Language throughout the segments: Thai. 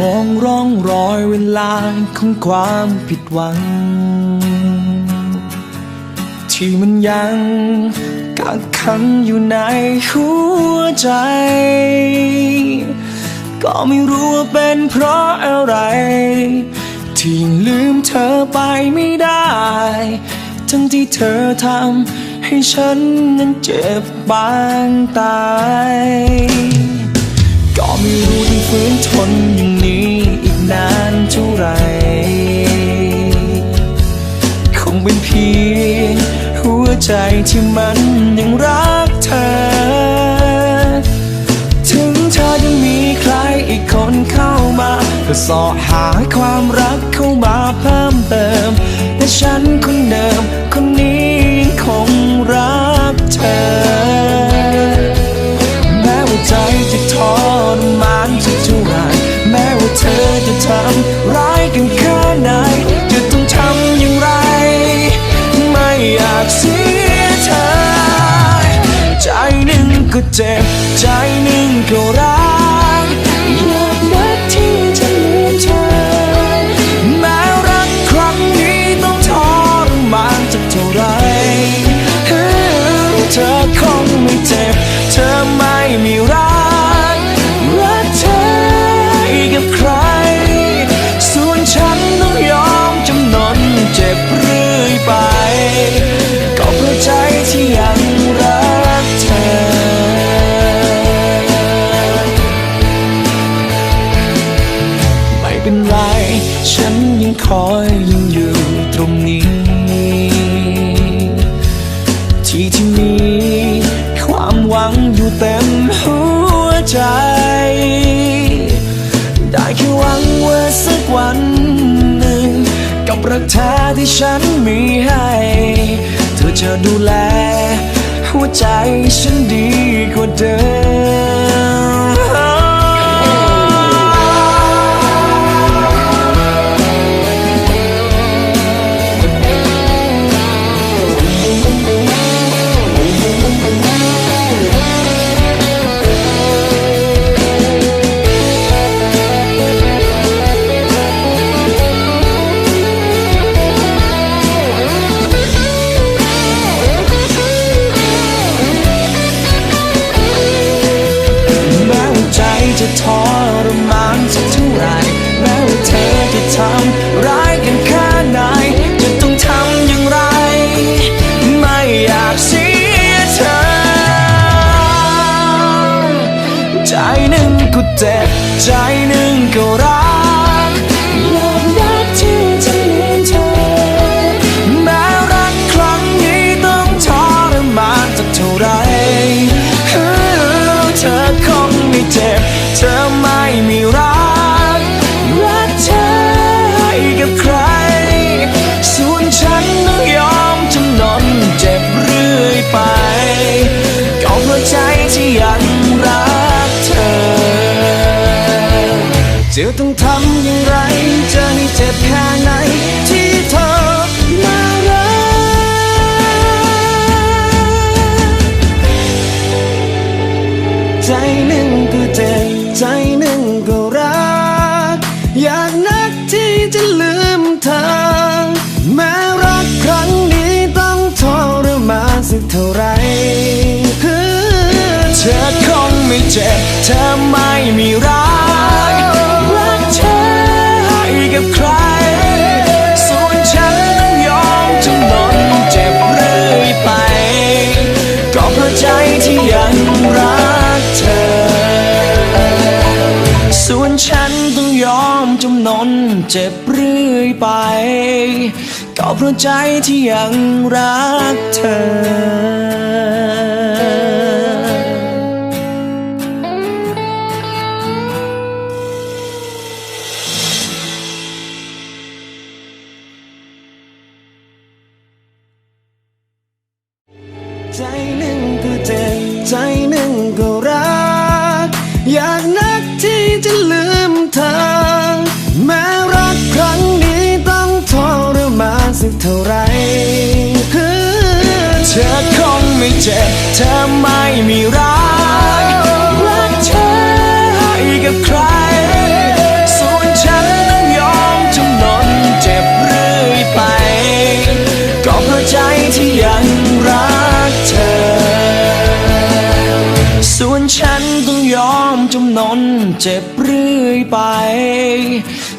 มองร่องรอยเวลาของความผิดหวัง ที่มันยังกักขังอยู่ในหัวใจ ก็ไม่รู้ว่าเป็นเพราะอะไร ที่ลืมเธอไปไม่ได้ ทั้งที่เธอทำให้ฉันนั้นเจ็บบางตาย ก็ไม่รู้ต้งฝืนทนอย่างนี้อีกนานเท่าไหร่คงเป็นเพียงหัวใจที่มันยังรักเธอ ถึงเธอยังมีใครอีกคนเข้ามาก็สอหาความรักเข้ามาเพิ่มเติมแต่ฉันคนเดิมคนนี้คงรักเธอ อยากเสียเธอใจหนึ่งก็เจ็บใจ อยยังอยู่ตรงนี้ ที่ที่มีความหวังอยู่เต็มหัวใจ ได้แค่หวังว่าสักวันหนึ่ง กับรักแท้ที่ฉันมีให้ เธอจะดูแล หัวใจฉันดีกว่าเดิม จะทรมานสักเท่าไรแม้ว่าเธอจะทำร้ายกันแค่ไหน จะต้องทำอย่างไร ไม่อยากเสียเธอ ใจหนึ่งก็เจ็บใจหนึ่งก็รัก แค่ไหนที่เธอมารักใจหนึ่งก็เจ็บใจหนึ่งก็รัก อยากนักที่จะลืมเธอ แม้รักครั้งนี้ต้องทรมานสักเท่าไรเธอคงไม่เจ็บเธอไม่มีรัก เจ็บเรื่อยไป ก็เพราะใจที่ยังรักเธอ ใจหนึ่งก็เจ็บใจหนึ่งก็รัก อยากนัก เท่าไรเธอคงไม่เจ็บ เธอไม่มีรักรักเธอให้กับใคร ส่วนฉันต้องยอมจำนนเจ็บเรื่อยไป ก็เพราะใจที่ยังรักเธอ ส่วนฉันต้องยอมจำนนเจ็บเรื่อยไป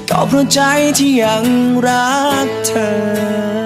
ก็เพราะใจที่ยังรักเธอ